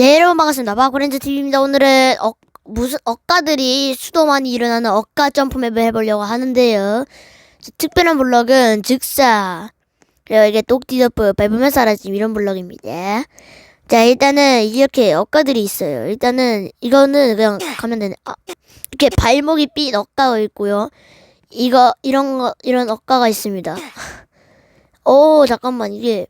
네, 여러분 반갑습니다. 마고렌즈 TV입니다. 오늘은 억, 무슨 억가들이 수도 많이 일어나는 억가 점프맵을 해보려고 하는데요. 저 특별한 블럭은 즉사 그리고 이게 똑띠더프 밟으면 사라짐 이런 블럭입니다. 자 일단은 이렇게 억가들이 있어요. 일단은 이거는 그냥 가면 되네. 아, 이렇게 발목이 삐 억가가 있고요. 이거 이런 거 이런 억가가 있습니다. 오 잠깐만 이게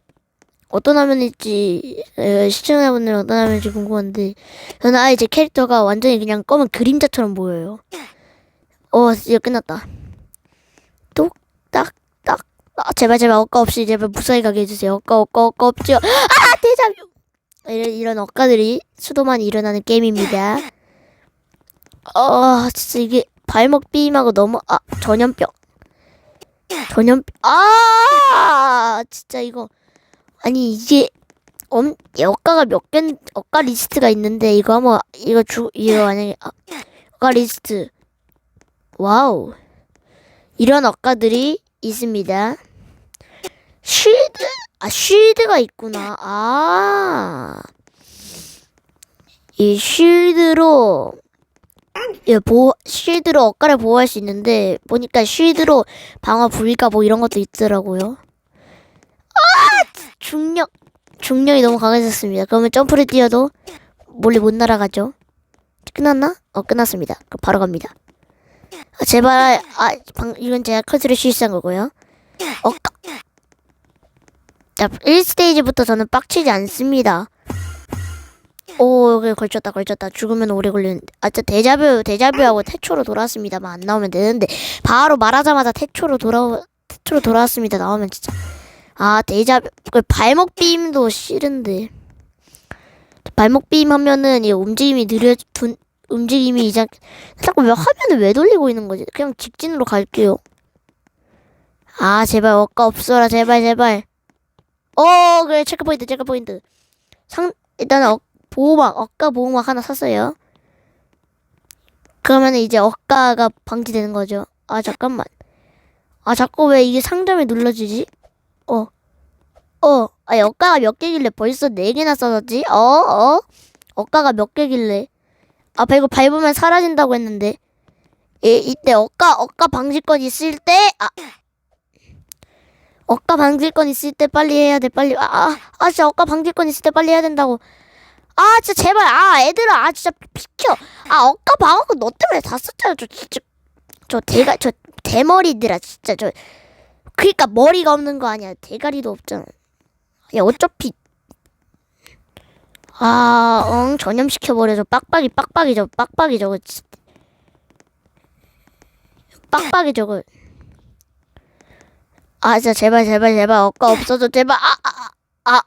어떤 화면일지 에, 시청자분들 어떤 화면일지 궁금한데 저는 아예 제 캐릭터가 완전히 그냥 검은 그림자처럼 보여요. 어 이제 끝났다. 똑딱딱 아, 제발 제발 억까 없이 제발 무사히 가게 해주세요. 억까 억까 억까 없죠. 아 대자뷰 이런 이런 억까들이 수도만 일어나는 게임입니다. 어 진짜 이게 발목 삐임하고 너무 아 전염병 전염병 아 진짜 이거 아니 이게 엄 억가가 몇 개 억가 리스트가 있는데 이거 한번 이거 주 이거 만약에 아, 억가 리스트 와우 이런 억가들이 있습니다. 쉴드 아 쉴드가 있구나 아 이 쉴드로 예, 보호, 쉴드로 억가를 보호할 수 있는데 보니까 쉴드로 방어 불가 뭐 이런 것도 있더라고요. 중력 중력이 너무 강해졌습니다. 그러면 점프를 뛰어도 멀리 못 날아가죠. 끝났나? 어 끝났습니다. 그럼 바로 갑니다. 아, 제발 아 방, 이건 제가 커트를 실수한 거고요. 어 까- 자 1스테이지부터 저는 빡치지 않습니다. 오 여기 걸쳤다 걸쳤다 죽으면 오래 걸리는데 아저 데자뷰 데자뷰하고 태초로 돌아왔습니다만 안 나오면 되는데 바로 말하자마자 태초로 돌아 태초로 돌아왔습니다 나오면 진짜 아 데이자 그 발목 비임도 싫은데. 발목 비임 하면은 이 움직임이 느려 둔 움직임이 이상 자꾸 왜 화면을 왜 돌리고 있는 거지? 그냥 직진으로 갈게요. 아 제발 억까 없어라. 제발 제발. 어 그래. 체크포인트 체크포인트. 상 일단은 억 보호막 억까 보호막 하나 샀어요. 그러면 이제 억까가 방지되는 거죠. 아 잠깐만. 아 자꾸 왜 이게 상점에 눌러지지? 어. 어. 아니, 억가가 몇 개길래 벌써 네 개나 써졌지? 어? 어? 억가가 몇 개길래? 아, 이거 밟으면 사라진다고 했는데. 이, 이때 억가, 억가 방지권 있을 때, 아. 억가 방지권 있을 때 빨리 해야 돼, 빨리. 아, 아, 아, 진짜 억가 방지권 있을 때 빨리 해야 된다고. 아, 진짜 제발. 아, 애들아. 아, 진짜 비켜. 아, 억가 방어권 너 때문에 다 썼잖아. 저, 진짜. 저 대가, 저 대머리들아. 진짜 저. 그니까 머리가 없는 거 아니야. 대가리도 없잖아. 야 어차피 아, 응 전염시켜 버려줘. 빡빡이 빡빡이 저거 빡빡이 저거. 진- 빡빡이 저거. 아, 진짜 제발 제발 제발 억가 없어져 제발. 아, 아, 아. 아.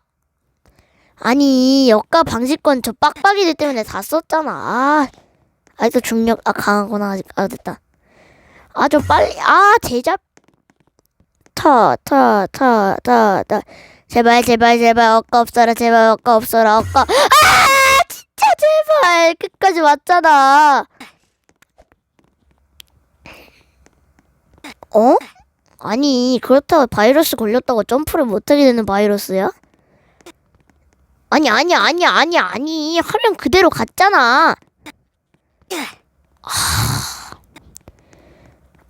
아니, 억가 방지권 저 빡빡이들 때문에 다 썼잖아. 아. 아직도 중력 아 강하구나 아직 아 됐다. 아좀 빨리 아 제잡 타, 타, 타, 타, 타. 제발, 제발, 제발, 억까 없어라, 제발, 억까 없어라, 억까. 아! 진짜, 제발! 끝까지 왔잖아. 어? 아니, 그렇다고 바이러스 걸렸다고 점프를 못하게 되는 바이러스야? 아니, 아니, 아니, 아니, 아니. 화면 그대로 갔잖아.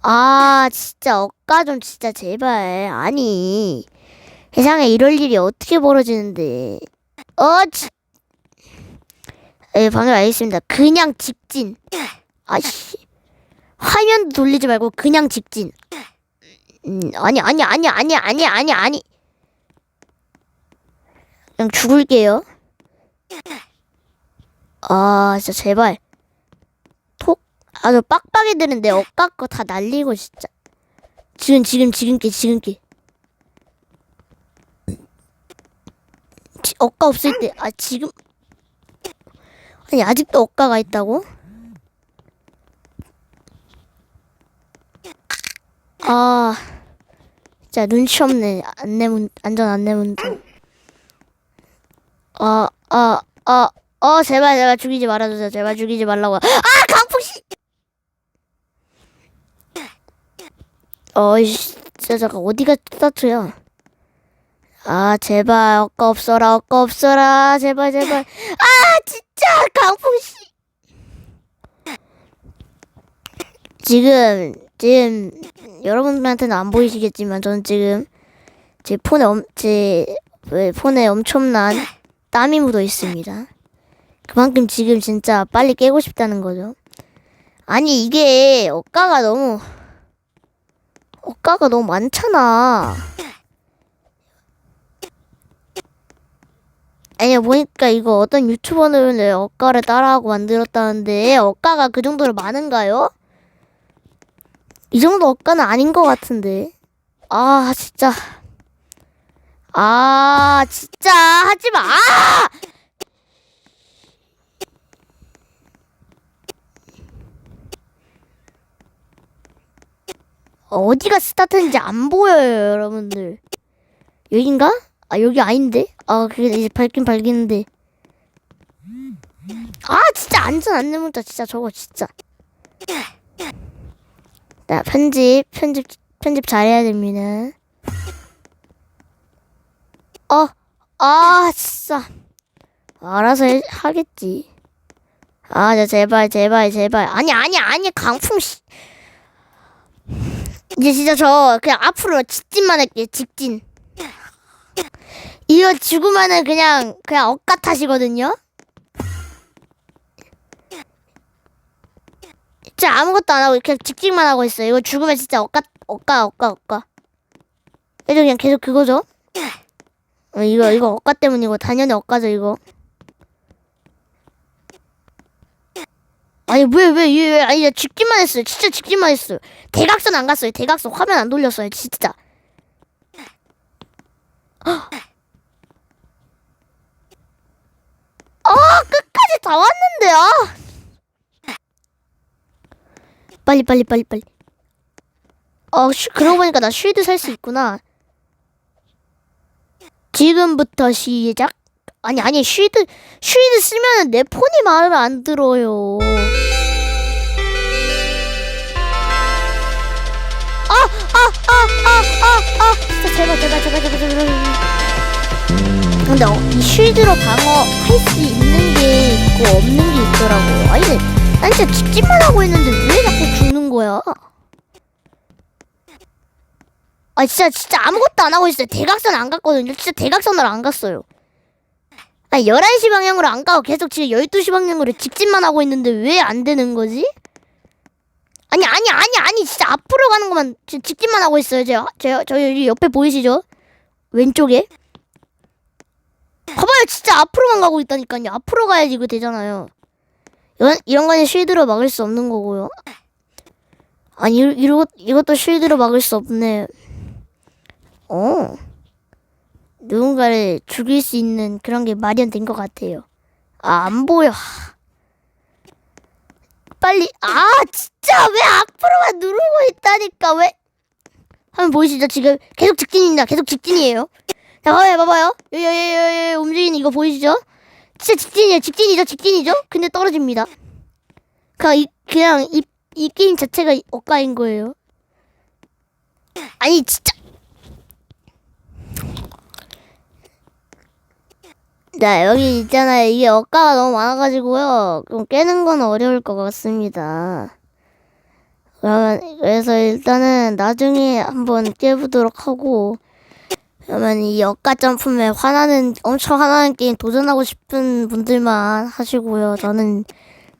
아, 진짜 억까 좀 진짜 제발. 아니. 세상에 이럴 일이 어떻게 벌어지는데. 어, 지... 예, 방금 알겠습니다. 그냥 직진. 아씨. 화면 돌리지 말고 그냥 직진. 음, 아니, 아니, 아니, 아니, 아니, 아니, 아니. 그냥 죽을게요. 아, 진짜 제발. 톡. 아주 빡빡이 드는데 거다 날리고 진짜. 지금, 지금, 지금 게, 지금 게. 지- 억가 없을 때, 아, 지금. 아니, 아직도 억가가 있다고? 아, 진짜 눈치 없네. 안내문, 안전 안내문도. 아, 아, 아, 어, 제발, 제발 죽이지 말아주세요. 제발 죽이지 말라고. 아, 강풍씨! 어이씨, 진짜 잠깐, 어디가 스타트야? 아 제발 엇가 없어라 엇가 없어라 제발 제발 아 진짜 강풍씨 지금 지금 여러분들한테는 안 보이시겠지만 저는 지금 제 폰에 엄, 제 왜, 폰에 엄청난 땀이 묻어 있습니다. 그만큼 지금 진짜 빨리 깨고 싶다는 거죠. 아니 이게 억가가 너무 억가가 너무 많잖아. 아니 보니까 이거 어떤 유튜버는 억가를 따라하고 만들었다는데 억가가 그 정도로 많은가요? 이 정도 억가는 아닌 것 같은데. 아 진짜. 아 진짜 하지 마. 아! 어디가 스타트인지 안 보여요, 여러분들. 여긴가? 아, 여기 아닌데? 아, 그게 이제 밝긴 밝히는데. 아, 진짜 안전 안내 문자, 진짜 저거, 진짜. 자, 편집, 편집, 편집 잘해야 됩니다. 어, 아, 진짜. 알아서 해- 하겠지. 아, 자, 제발, 제발, 제발. 아니, 아니, 아니, 강풍, 씨. 이제 진짜 저 그냥 앞으로 직진만 할게요. 직진. 이거 죽으면은 그냥 그냥 억까 탓이거든요. 진짜 아무것도 안 하고 그냥 직진만 하고 있어요. 이거 죽으면 진짜 억까 억까 억까 억까. 그래도 그냥 계속 그거죠. 어, 이거 이거 억까 때문이고 당연히 억까죠 이거. 아니 왜 왜 왜, 왜, 아니 나 직진만 했어요. 진짜 직진만 했어요. 대각선 안 갔어요. 대각선 화면 안 돌렸어요. 진짜. 아 끝까지 다 왔는데 아. 빨리 빨리 빨리 빨리. 어 쉬, 그러고 보니까 나 쉴드 살 수 있구나. 지금부터 시작. 아니 아니 쉴드 쉴드 쓰면은 내 폰이 말을 안 들어요. 아아 아 아 아 진짜 제발 제발 제발 제발 제발. 근데 어, 이 쉴드로 방어할 수 있는 게 있고 없는 게 있더라고요. 아니 난 진짜 직진만 하고 있는데 왜 자꾸 죽는 거야? 아 진짜 진짜 아무것도 안 하고 있어요. 대각선 안 갔거든요. 진짜 대각선으로 안 갔어요. 아니 11시 방향으로 안 가고 계속 지금 12시 방향으로 직진만 하고 있는데 왜 안 되는 거지? 아니 아니 아니 아니 진짜 앞으로 가는 것만 직진만 하고 있어요. 제가 제가 저 여기 옆에 보이시죠? 왼쪽에 봐봐요 진짜 앞으로만 가고 있다니까요. 앞으로 가야지 이거 되잖아요. 이런 이런 거는 쉴드로 막을 수 없는 거고요. 아니 이 이것 이것도 쉴드로 막을 수 없네. 어. 누군가를 죽일 수 있는 그런 게 마련된 것 같아요. 아, 안 보여. 빨리, 아, 진짜 왜 앞으로만 누르고 있다니까, 왜? 한번 보이시죠? 지금 계속 직진입니다. 계속 직진이에요. 자, 봐봐요, 봐봐요. 여기, 여기, 움직이는 이거 보이시죠? 진짜 직진이에요. 직진이죠, 직진이죠? 근데 떨어집니다. 그냥 이, 그냥 이, 이 게임 자체가 억가인 거예요. 아니, 진짜. 자, 여기 있잖아요. 이게 억가가 너무 많아가지고요. 그럼 깨는 건 어려울 것 같습니다. 그러면, 그래서 일단은 나중에 한번 깨보도록 하고, 그러면 이 억가 점프에 화나는, 엄청 화나는 게임 도전하고 싶은 분들만 하시고요. 저는,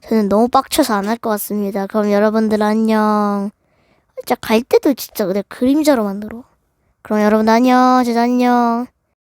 저는 너무 빡쳐서 안 할 것 같습니다. 그럼 여러분들 안녕. 진짜 갈 때도 진짜 그래 그림자로 만들어. 그럼 여러분 안녕. 제자 안녕.